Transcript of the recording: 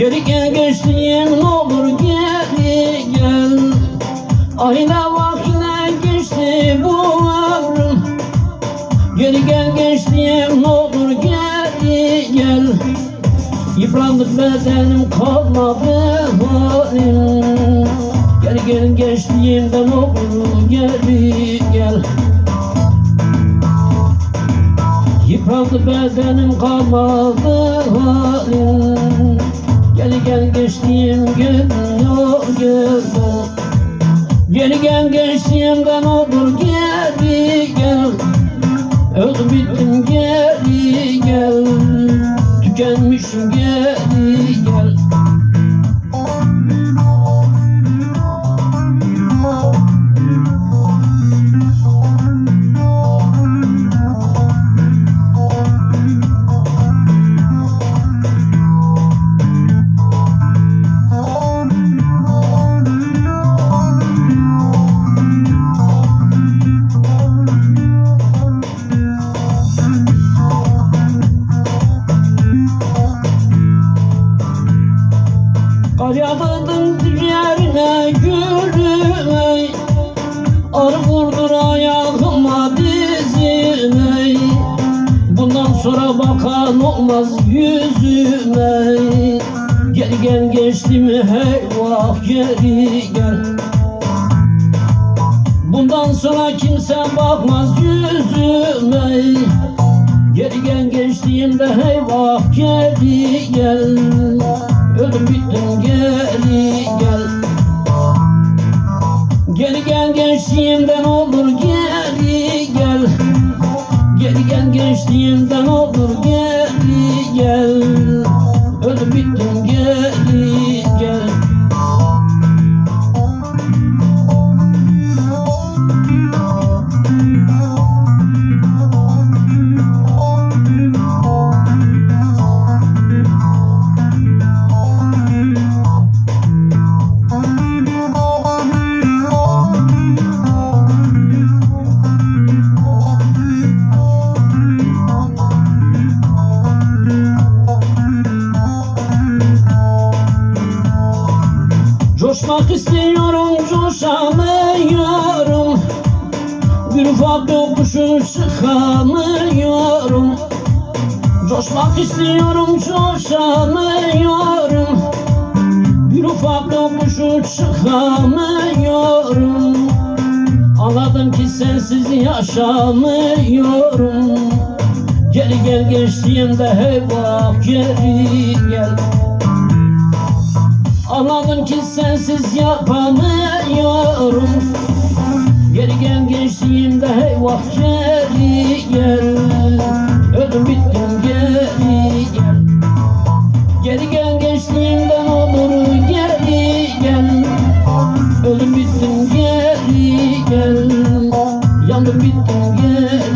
Geri gel geçtiğin olur geri gel. Ayda vaktine geçti bu ömrüm Geri gel geçtiğin olur geri gel. Yıprandık bedenim kalmadı halim. Geri gel geçtiğimden olur geri gel. Yıprandı bedenim kalmadı halim. Gel gel geçtiğim gün yok gel Geri gel gençliğimden olur geri gel. Öldüm bittim geri gel. Tükenmişim geri Arı vurdur ayağıma dizime Bundan sonra bakan olmaz yüzüme. Gel gel geçtim hey vah geri gel. Bundan sonra kimse bakmaz yüzüme. Geri gel geçtiğimde hey vah geri gel. Öldüm bittim geri gençliğimden olur geri gel. Geri gel gençliğimden olur geri Coşmak istiyorum, coşamıyorum. Bir ufak yokuşu çıkamıyorum. Coşmak istiyorum, coşamıyorum. Bir ufak yokuşu çıkamıyorum. Anladım ki sensiz yaşamıyorum. Geri gel geçtiğimde hey bak geri gel Anladım ki sensiz yapamıyorum Geri gel gençliğimde hey vah geri gel. Öldüm bittim geri gel. Geri gel gençliğimden olur geri gel. Öldüm bittim geri gel. Yandım bittim geri